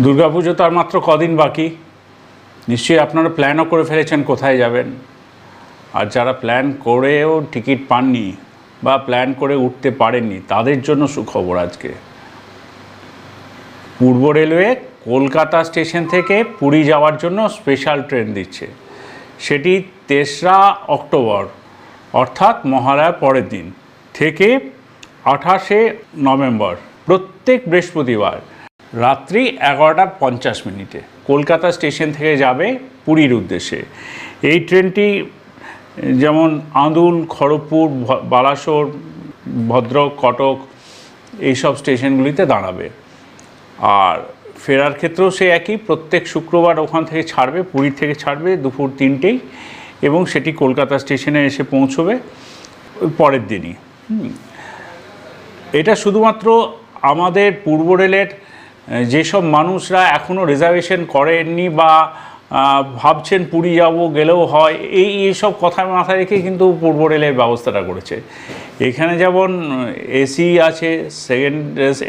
দুর্গাপুজো তো আর মাত্র কদিন বাকি। নিশ্চয়ই আপনারা প্ল্যানও করে ফেলেছেন কোথায় যাবেন। আর যারা প্ল্যান করেও টিকিট পাননি বা প্ল্যান করে উঠতে পারেননি, তাদের জন্য সুখবর আজকে। পূর্ব রেলওয়ে কলকাতা স্টেশন থেকে পুরী যাওয়ার জন্য স্পেশাল ট্রেন দিচ্ছে। সেটি তেসরা অক্টোবর, অর্থাৎ মহালয়ার পরের দিন থেকে আঠাশে নভেম্বর, প্রত্যেক বৃহস্পতিবার। রাত্রি এগারোটা পঞ্চাশ মিনিটে। কলকাতা স্টেশন থেকে যাবে পুরীর উদ্দেশ্যে। এই ট্রেনটি যেমন আঁদুল খড়গপুর বালাসোর, ভদ্রক, কটক এইসব স্টেশনগুলিতে দাঁড়াবে। আর ফেরার ক্ষেত্রেও সে একই, প্রত্যেক শুক্রবার ওখান থেকে ছাড়বে পুরী থেকে ছাড়বে দুপুর তিনটেই এবং সেটি কলকাতা স্টেশনে এসে পৌঁছবে পরের দিনই। এটা শুধুমাত্র আমাদের পূর্ব রেলের যেসব মানুষরা এখনও রিজার্ভেশন করেননি বা ভাবছেন পুরী যাব, গেলেও হয়, এই, এইসব কথা মাথায় রেখে কিন্তু পূর্ব রেলের ব্যবস্থাটা করেছে। এখানে যেমন এসি আছে সেকেন্ড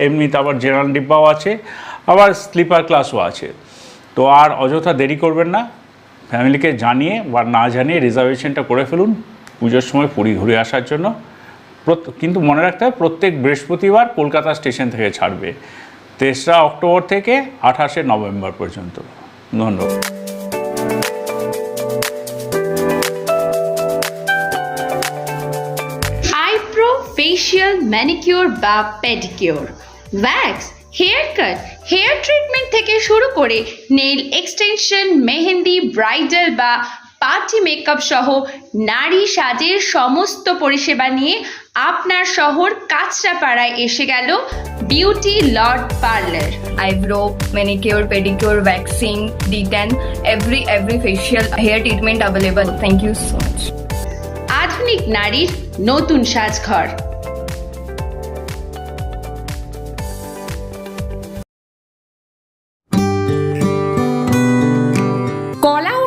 এমনিতে আবার জেনারেল ডিব্বাও আছে, আবার স্লিপার ক্লাসও আছে। তো আর অযথা দেরি করবেন না ফ্যামিলিকে জানিয়ে বা না জানিয়ে রিজার্ভেশনটা করে ফেলুন, পুজোর সময় পুরী ঘুরে আসার জন্য। কিন্তু মনে রাখতে হবে, প্রত্যেক বৃহস্পতিবার কলকাতা স্টেশন থেকে ছাড়বে। তেসরা অক্টোবর থেকে আঠাশে নভেম্বর পর্যন্ত। ধন্যবাদ। আইব্রো ফেশিয়াল ম্যানিকিউর বা pedicure wax hair cut hair treatment থেকে শুরু করে নেইল এক্সটেনশন মেহেন্দি ব্রাইডাল বা পার্টি মেকআপ সহ নারী সাজের সমস্ত পরিষেবা নিয়ে আপনার শহর কাছরাপাড়ায় এসে গেল beauty lord parlour eyebrow manicure pedicure waxing detain every every facial hair treatment available thank you so much আধুনিক নারীর নতুন সাজঘর।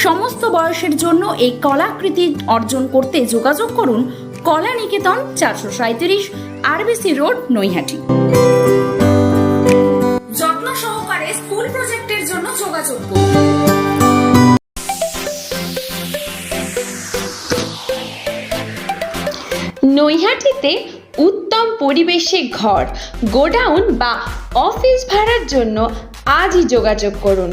সমস্ত বয়সের জন্য এই কলাকৃতি অর্জন করতে যোগাযোগ করুন কলা নিকেতন চারশো সাঁত্রিশ আরবিসি রোড, নৈহাটি। যত্ন সহকারে স্কুল প্রজেক্টের জন্য যোগাযোগ করুন। নৈহাটিতে উত্তম পরিবেশে ঘর, গোডাউন বা অফিস ভাড়ার জন্য আজই যোগাযোগ করুন।